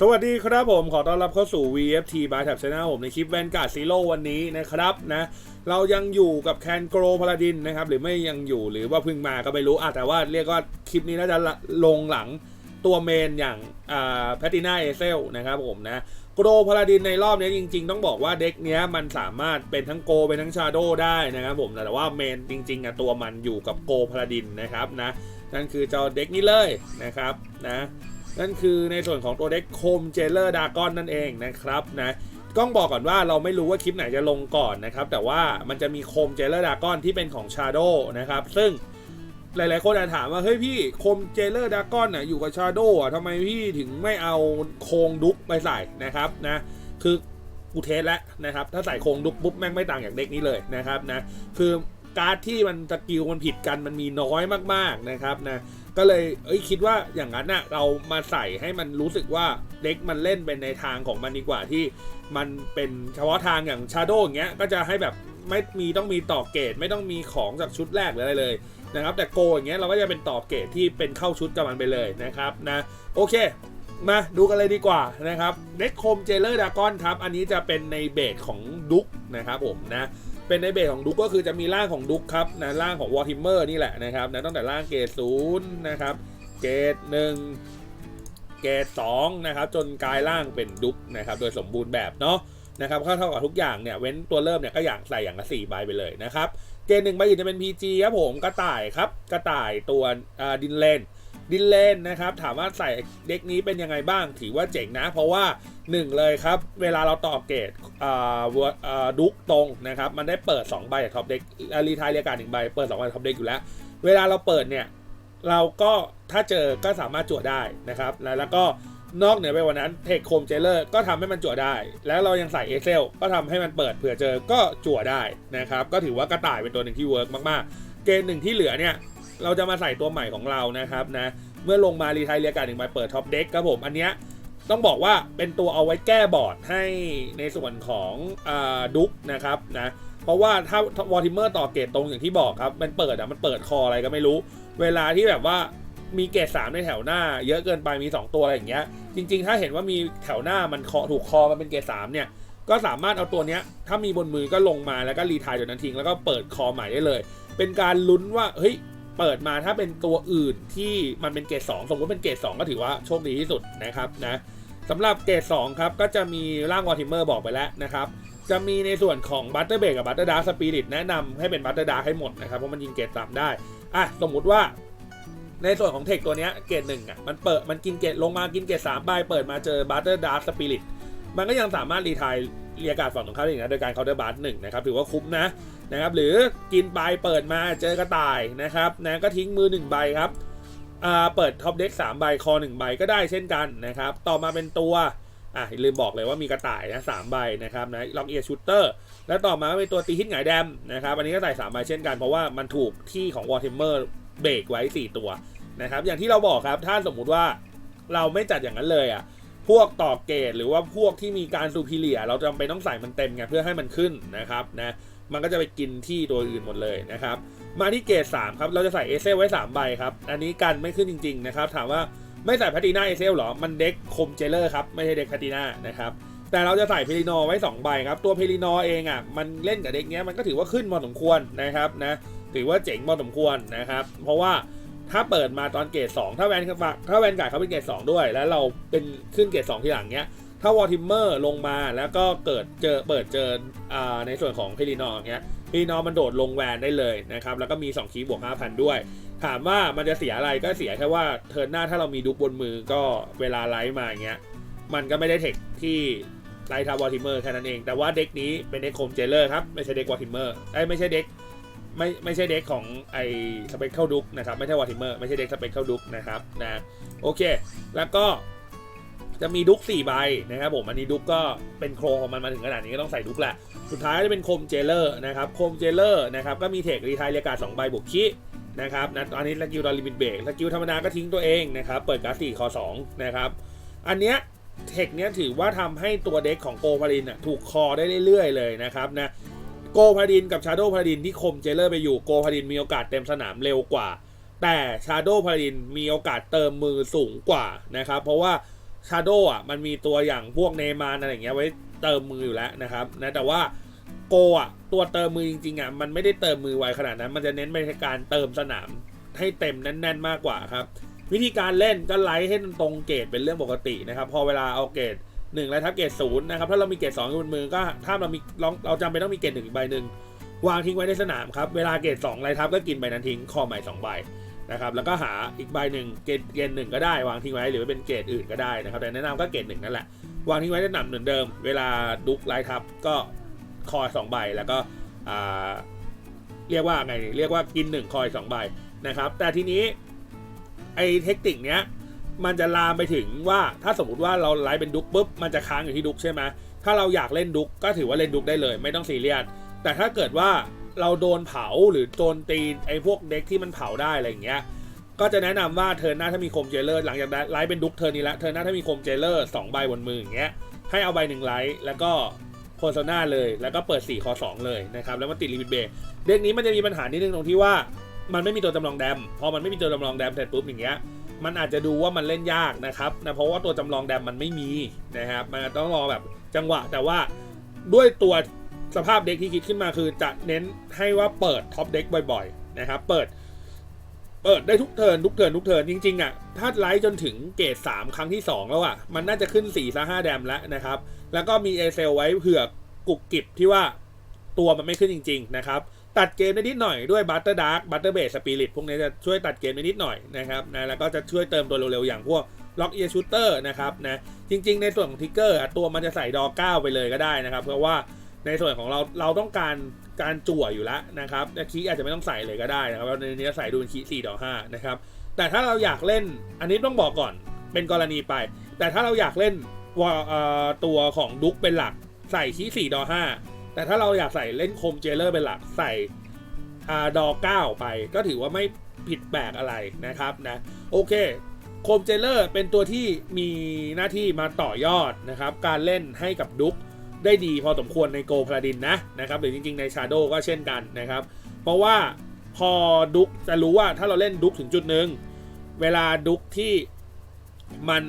สวัสดีครับผมขอต้อนรับเข้าสู่ VFT by Tab Channel ผมในคลิปแวนการ์ดซีโร่วันนี้นะครับนะเรายังอยู่กับแคนโกรพาลาดินนะครับหรือไม่ยังอยู่หรือว่าเพิ่งมาก็ไม่รู้อะแต่ว่าเรียกว่าคลิปนี้น่าจะลงหลังตัวเมนอย่างอ่าแพตติน่าเอเซลนะครับผมนะโกรพาลาดินในรอบนี้จริง ๆ ต้องบอกว่าเด็กเนี้ยมันสามารถเป็นทั้งโกเป็นทั้งชาโดได้นะครับผมแต่ว่าเมนจริงๆอะตัวมันอยู่กับโกพาลาดินนะครับนะนั่นคือเจ้าเด็กนี้เลยนะครับนะ นั่นคือในส่วนของตัวเด็กโคมเจเลอร์ดากอนนั่นเองนะครับนะต้องบอกก่อนว่าเราไม่รู้ว่าคลิปไหนจะลงก่อนนะครับ แต่ว่ามันจะมีโคมเจเลอร์ดากอนที่เป็นของชาโดนะครับ ซึ่งหลาย ๆ คนอาจถามว่า เฮ้ยพี่โคมเจเลอร์ดากอนน่ะอยู่กับชาโดอะทำไมพี่ถึงไม่เอาโคงดุ๊กไปใส่นะครับนะคือกูเทสแล้วนะครับ ถ้าใส่โคงดุ๊กปุ๊บแม่งไม่ต่างจากเด็กนี้เลยนะครับนะคือ การ์ดที่มันสกิลมันผิดกันมันมีน้อยมากๆนะครับนะก็เลยเอ้ยคิดว่าอย่างนั้นน่ะเรามาใส่ให้มันรู้สึกว่าเด็กมันเล่นเป็นในทางของมันดีกว่าที่มันเป็นเฉพาะทางอย่างชาโดอย่างเงี้ยก็จะให้แบบไม่มีต้องมีต่อเกตไม่ต้องมีของจากชุดแรกหรืออะไรเลยนะครับ แต่โกอย่างเงี้ยเราก็จะเป็นต่อเกตที่เป็นเข้าชุดกับมันไปเลยนะครับนะโอเค มาดูกันเลยดีกว่านะครับเน็กโคมเจเลอร์ดากอนครับ อันนี้จะเป็นในเบสของดุกนะครับผมนะ เป็นในเบสของดุกก็คือจะมีร่างของดุกครับนะร่างของวอร์ทิมเมอร์นี่แหละนะครับนะตั้งแต่ร่างเกรดศูนย์นะครับ เกรดหนึ่งเกรดสองนะครับจนกลายร่างเป็นดุกนะครับโดยสมบูรณ์แบบเนาะนะครับก็เท่ากับทุกอย่างเนี่ยเว้นตัวเริ่มเนี่ยก็อย่างใส่อย่างละสี่ใบไปเลยนะครับ เกรดหนึ่งใบอื่นจะเป็น PG ครับผมกระต่ายครับกระต่ายตัวดินเลน ดินเลนนะครับ ถามว่าใส่เด็กนี้เป็นยังไงบ้าง ถือว่าเจ๋งนะ เพราะว่า 1 เลยครับ เวลาเราต่อเกตดุกตรงนะครับ มันได้เปิด 2 ใบจากท็อปเด็กรีทายเรียการหนึ่งใบ เปิด 2 ใบท็อปเด็กอยู่แล้ว เวลาเราเปิดเนี่ย เราก็ถ้าเจอก็สามารถจั่วได้นะครับ แล้วแล้วก็นอกเหนือไปกว่านั้นเทคโคมเจเลอร์ก็ทำให้มันจั่วได้ แล้วเรายังใส่เอเซลก็ทำให้มันเปิดเผื่อเจอก็จั่วได้นะครับ ก็ถือว่ากระต่ายเป็นตัวหนึ่งที่เวิร์กมากๆ เกณฑ์หนึ่งที่เหลือเนี่ย เราจะมาใส่ตัวใหม่ของเรานะครับนะเมื่อลงมารีไทยเรียการหนึ่งใบเปิดท็อปเด็กครับผมอันเนี้ยต้องบอกว่าเป็นตัวเอาไว้แก้บอร์ดให้ในส่วนของอดุ๊กนะครับนะเพราะว่าถ้าวอร์ติเมอร์ต่อเกตตรงอย่างที่บอกครับมันเปิดอะมันเปิดคออะไรก็ไม่รู้ เวลาที่แบบว่ามีเกตสามในแถวหน้า เยอะเกินไปมี 2 ตัวอะไรอย่างเงี้ยจริง ๆ ถ้าเห็นว่ามีแถวหน้ามันเคาะถูกคอมันเป็นเกตสามเนี่ยก็สามารถเอาตัวเนี้ยถ้ามีบนมือก็ลงมาแล้วก็รีไทายตัวนั้นทิ้งแล้วก็เปิดคอใหม่ได้เลย เป็นการลุ้นว่าเฮ้ย เปิดมาถ้าเป็นตัวอื่นที่มันเป็นเกรด2สมมติเป็นเกรด2ก็ถือว่าโชคดีที่สุดนะครับนะสำหรับเกรด2ครับก็จะมีร่างวอร์ติเมอร์บอกไปแล้วนะครับจะมีในส่วนของบัตเตอร์เบรกกับบัตเตอร์ดาร์สปิริตแนะนำให้เป็นบัตเตอร์ดาร์ให้หมดนะครับเพราะมันยิงเกรดต่ำได้อะสมมุติว่าในส่วนของเทคตัวนี้เกรดหนึ่งอะมันเปิดมันกินเกรดลงมากินเกรดสามใบเปิดมาเจอบัตเตอร์ดาร์สปิริตมันก็ยังสามารถรีทายเรียกการดฝั่งตรงข้ามได้อีกนะโดยการเคาน์เตอร์บัตหนึ่งนะครับถือว่าคุ้มนะ นะครับหรือกินไปเปิดมาเจอกระต่ายนะครับนะก็ทิ้งมือ1ใบครับอ่าเปิดท็อปเด็ก3ใบคอ1ใบก็ได้เช่นกันนะครับต่อมาเป็นตัวอะลืมบอกเลยว่ามีกระต่ายนะสามใบนะครับนะลอกเอียร์ชูเตอร์แล้วต่อมาก็เป็นตัวตีฮิตหงายแดมนะครับอันนี้ก็ใส่3ใบเช่นกันเพราะว่ามันถูกที่ของวอร์เทมเมอร์เบรกไว้ 4 ตัวนะครับอย่างที่เราบอกครับถ้าสมมุติว่าเราไม่จัดอย่างนั้นเลยอะพวกต่อเกตหรือว่าพวกที่มีการซูพิเลีย เราจำเป็นต้องใส่มันเต็มไงเพื่อให้มันขึ้นนะครับนะ มันก็จะไปกินที่ตัวอื่นหมดเลยนะครับ มาที่เกรด3ครับ เราจะใส่เอเซลไว้ 3 ใบครับ อันนี้กันไม่ขึ้นจริง ๆ นะครับ ถามว่าไม่ใส่แพตติน่าเอเซลหรอ มันเด็กคมเจเลอร์ครับ ไม่ใช่เด็กแพตติน่านะครับ แต่เราจะใส่เพลินอไว้ 2 ใบครับ ตัวเพลินอเองอะ มันเล่นกับเด็กเนี้ยมันก็ถือว่าขึ้นพอสมควรนะครับนะ ถือว่าเจ๋งพอสมควรนะครับ เพราะว่าถ้าเปิดมาตอนเกรด2ถ้าแวนถ้าแวนการ์ดเขาเป็นเกรด2ด้วย แล้วเราเป็นขึ้นเกรด2ทีหลังเนี้ย ถ้าวอร์ทิมเมอร์ลงมาแล้วก็เกิดเจอเปิดเจออ่าในส่วนของเพลินออย่างเงี้ยพี่น้องมันโดดลงแวนได้เลยนะครับ แล้วก็มี 2 คีย์บวก 5,000 ด้วย ถามว่ามันจะเสียอะไรก็เสียแค่ว่าเทิร์นหน้าถ้าเรามีดุกบนมือก็เวลาไลฟ์มาอย่างเงี้ยมันก็ไม่ได้เทคที่ไลท์ทาววอทิมเมอร์แค่นั้นเอง แต่ว่าเด็กนี้เป็นเด็กโคมเจเลอร์ครับ ไม่ใช่เด็กวอทิมเมอร์ไอ้ไม่ใช่เด็กไม่ไม่ใช่เด็กของไอ้สเปคเข้าดุกนะครับ ไม่ใช่วอทิมเมอร์ไม่ใช่เด็กสเปคเข้าดุกนะครับนะโอเค แล้วก็ จะมีดุก4ใบนะครับผมอันนี้ดุกก็เป็นโครงของมันมาถึงขนาดนี้ก็ต้องใส่ดุกแหละ สุดท้ายจะเป็นโคมเจเลอร์นะครับโคมเจเลอร์นะครับก็มีเทครีไทายเรียกการ2ใบบวกคินะครับนะตอนนี้สกิลดอลลิมิตเบรกสกิลธรรมดาก็ทิ้งตัวเองนะครับเปิดการ์ดสี่คอ2นะครับอันเนี้ยเทคเนี้ยถือว่าทำให้ตัวเด็กของโกพารินอะถูกคอได้เรื่อยๆเลยนะครับนะโกพารินกับชาโดพารินที่คมเจเลอร์ไปอยู่โกพารินมีโอกาสเต็มสนามเร็วกว่า แต่ชาโดพารินมีโอกาสเติมมือสูงกว่านะครับเพราะว่า ชาโดอะมันมีตัวอย่างพวกเนมานอะไรอย่างเงี้ยไว้เติมมืออยู่แล้วนะครับนะแต่ว่าโกอะตัวเติมมือจริงๆอะมันไม่ได้เติมมือไวขนาดนั้น มันจะเน้นไปในการเติมสนามให้เต็มแน่น ๆ มากกว่าครับ วิธีการเล่นก็ไลท์ให้มันตรงเกรดเป็นเรื่องปกตินะครับพอเวลาเอาเกรดหนึ่งไลท์ทับเกรดศูนย์นะครับถ้าเรามีเกรดสองอยู่บนมือก็ถ้าเรามีเราเราจำเป็นต้องมีเกรดหนึ่งอีกใบหนึ่งวางทิ้งไว้ในสนามครับเวลาเกรดสองไลท์ทับก็กินใบนั้นทิ้งคอใหม่สองใบ นะครับแล้วก็หาอีกใบหนึ่งเกรดเกรดหนึ่งก็ได้วางทิ้งไว้หรือว่าเป็นเกรดอื่นก็ได้นะครับแต่แนะนำก็เกรดหนึ่งนั่นแหละวางทิ้งไว้ในหนำเหมือนเดิม เวลาดุกไลท์ทับก็คอยสองใบแล้วก็อ่าเรียกว่าไงเรียกว่ากินหนึ่งคอยสองใบนะครับ แต่ทีนี้ไอ้เทคนิคเนี้ยมันจะลามไปถึงว่าถ้าสมมติว่าเราไลท์เป็นดุกปุ๊บมันจะค้างอยู่ที่ดุกใช่ไหมถ้าเราอยากเล่นดุกก็ถือว่าเล่นดุกได้เลย ไม่ต้องซีเรียสแต่ถ้าเกิดว่า เราโดนเผาหรือโจนตีไอ้พวกเด็กที่มันเผาได้อะไรอย่างเงี้ยก็จะแนะนำว่าเทิร์นหน้าถ้ามีโคมเจเลอร์หลังจากไลท์เป็นดุกเทิร์นนี้ล้วเทิร์นหน้าถ้ามีโคมเจเลอร์สองใบบนมืออย่างเงี้ยให้เอาใบหนึ่งไลท์แล้วก็โพโซนาเลยแล้วก็เปิด4คอ2เลยนะครับแล้วมาติดลิมิตเบรกเด็กนี้มันจะมีปัญหานิดนึงตรงที่ว่ามันไม่มีตัวจำลองแดมพอมันไม่มีตัวจำลองแดมเสร็จปุ๊บอย่างเงี้ยมันอาจจะดูว่ามันเล่นยากนะครับนะเพราะว่าตัวจำลองแดมมันไม่มีนะครับมันต้องรอแบบจังหวะแต่ว่าด้วยตัว สภาพเด็กที่คิดขึ้นมาคือจะเน้นให้ว่าเปิดท็อปเด็กบ่อยๆนะครับ เปิด เปิดได้ทุกเทิร์นทุกเทิร์นทุกเทิร์นจริงๆอะถ้าไลท์จนถึงเกรด3ครั้งที่ 2 แล้วอะ มันน่าจะขึ้น4ซะ5แดมแล้วนะครับ แล้วก็มีเอเซลไว้เผื่อกุกกิบที่ว่าตัวมันไม่ขึ้นจริง ๆ นะครับ ตัดเกมได้นิดหน่อยด้วยบัตเตอร์ดาร์กบัตเตอร์เบสสปิริตพวกนี้จะช่วยตัดเกมได้นิดหน่อยนะครับนะแล้วก็จะช่วยเติมตัวเร็วๆ อย่างพวกล็อกเอียชูเตอร์นะครับนะจริง ๆ ในส่วนของทิกเกอร์ตัวมันจะใส่ดอ9ไปเลยก็ได้นะครับ เพราะว่า ในส่วนของเราเราต้องการการจั่วอยู่แล้วนะครับคีอาจจะไม่ต้องใส่เลยก็ได้นะครับในนี้ใส่ดูเป็นคีย์4ดอก5นะครับ แต่ถ้าเราอยากเล่นอันนี้ต้องบอกก่อนเป็นกรณีไป แต่ถ้าเราอยากเล่นวอเอ่อตัวของดุ๊กเป็นหลักใส่คีย์4ดอ5แต่ถ้าเราอยากใส่เล่นคมเจเลอร์เป็นหลักใส่อ่าดอ9ไปก็ถือว่าไม่ผิดแปลกอะไรนะครับนะโอเคโคมเจเลอร์เป็นตัวที่มีหน้าที่มาต่อยอดนะครับ การเล่นให้กับดุ๊ก ได้ดีพอสมควรในโกพลาดินนะนะครับหรือจริงๆในชาโดก็เช่นกันนะครับ เพราะว่าพอดุ๊กจะรู้ว่าถ้าเราเล่นดุ๊กถึงจุดหนึ่งเวลาดุ๊กที่มัน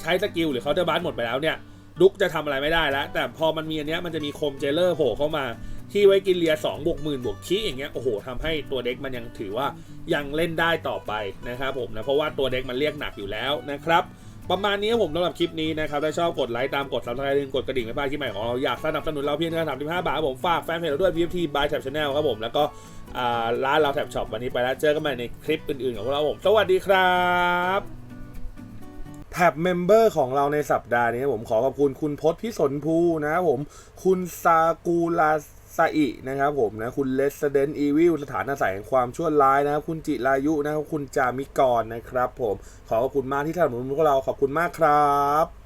ใช้สกิลหรือเขาน์เตอร์บัสหมดไปแล้วเนี่ยดุ๊กจะทำอะไรไม่ได้แล้ว แต่พอมันมีอันเนี้ยมันจะมีโคมเจเลอร์โผล่เข้ามาที่ไว้กินเลีย2บวกหมื่นบวกคีอย่างเงี้ยโอ้โหทำให้ตัวเด็กมันยังถือว่ายังเล่นได้ต่อไปนะครับผมนะเพราะว่าตัวเด็กมันเรียกหนักอยู่แล้วนะครับ ประมาณนี้ผมสำหรับคลิปนี้นะครับ ถ้าชอบกดไลค์ตามกดซับสไครต์กดกระดิ่งไม่พลาดคลิปใหม่ของเรา อยากสนับสนุนเราเพียงแค่สามสิบห้าบาทครับผมฝากแฟนเพจเราด้วย VFT by Tab Channel ครับผม แล้วก็อ่าร้านเราแท็บช็อปวันนี้ไปแล้วเจอกันใหม่ในคลิปอื่นๆของเราผม สวัสดีครับแท็บเมมเบอร์ของเราในสัปดาห์นี้ผมขอขอบคุณคุณพศพิสนภูนะครับผม คุณซากูลา ซาอินะครับผมนะคุณเลสเดนอีวิลสถานอาศัยแห่งความชั่วร้ายนะครับ คุณจิรายุนะครับคุณจามิกรนะครับผม ขอขอบคุณมากที่สนับสนุนพวกเราขอบคุณมากครับ